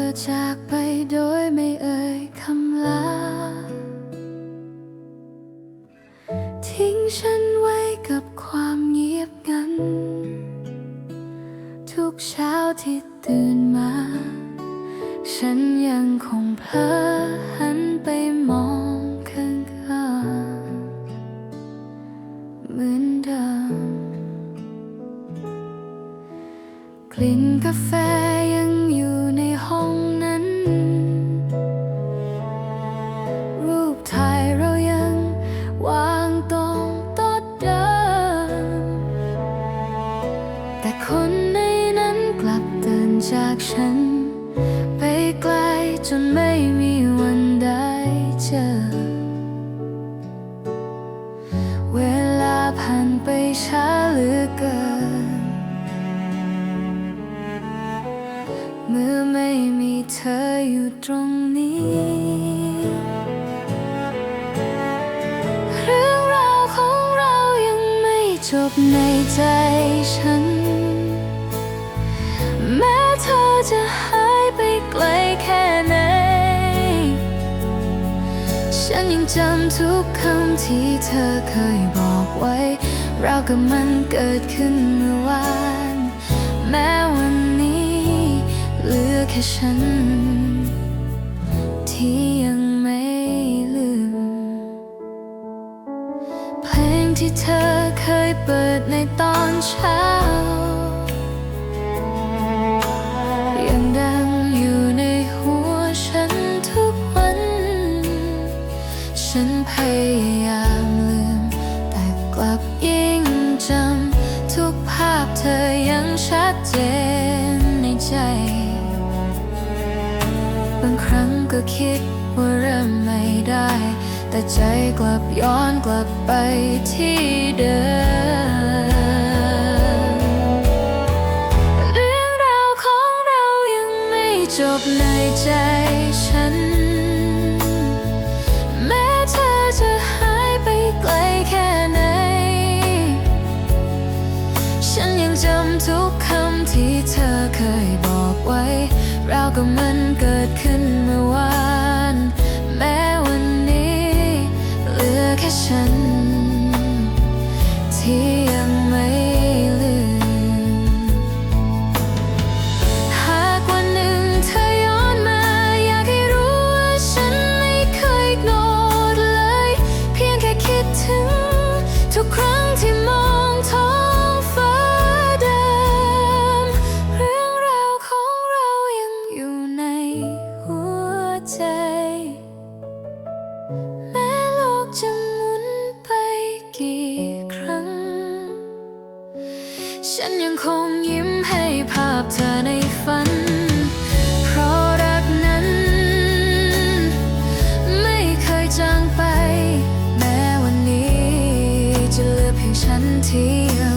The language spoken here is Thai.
อจากไปโดยไม่เอ่ยคำลา ทิ้งฉันไว้กับความเงียบงัน ทุกเช้าที่ตื่นมา ฉันยังคงเพลอหันไปมองข้างข้างๆเหมือนเดิม กลิ่นกาแฟ จากฉัน ไปไกลจนไม่มีวันได้เจอ เวลาผ่านไปช้าเหลือเกิน เมื่อไม่มีเธออยู่ตรงนี้เรื่องราวของเรายังไม่จบในใจฉัน จะหายไปไกลแค่ไหน ฉันยังจำทุกคำที่เธอเคยบอกไว้ เรากับมันเกิดขึ้นเมื่อวานแม้วันนี้เหลือแค่ฉัน ที่ยังไม่ลืม เพลงที่เธอเคยเปิดในตอนเช้า ฉันพยายามลืม แต่กลับยิ่งจำ ทุกภาพเธอยังชัดเจนในใจ บางครั้งก็คิดว่าเริ่มไม่ได้ แต่ใจกลับย้อนกลับไปที่เดิม ที่เธอเคยบอกไว้ เราก็มันเกิดขึ้นเมื่อวาน แม้วันนี้เหลือแค่ฉันที่ ฉันยังคงยิ้มให้ภาพเธอในฝัน เพราะรักนั้น ไม่เคยจางไป แม้วันนี้จะเหลือเพียงฉันที่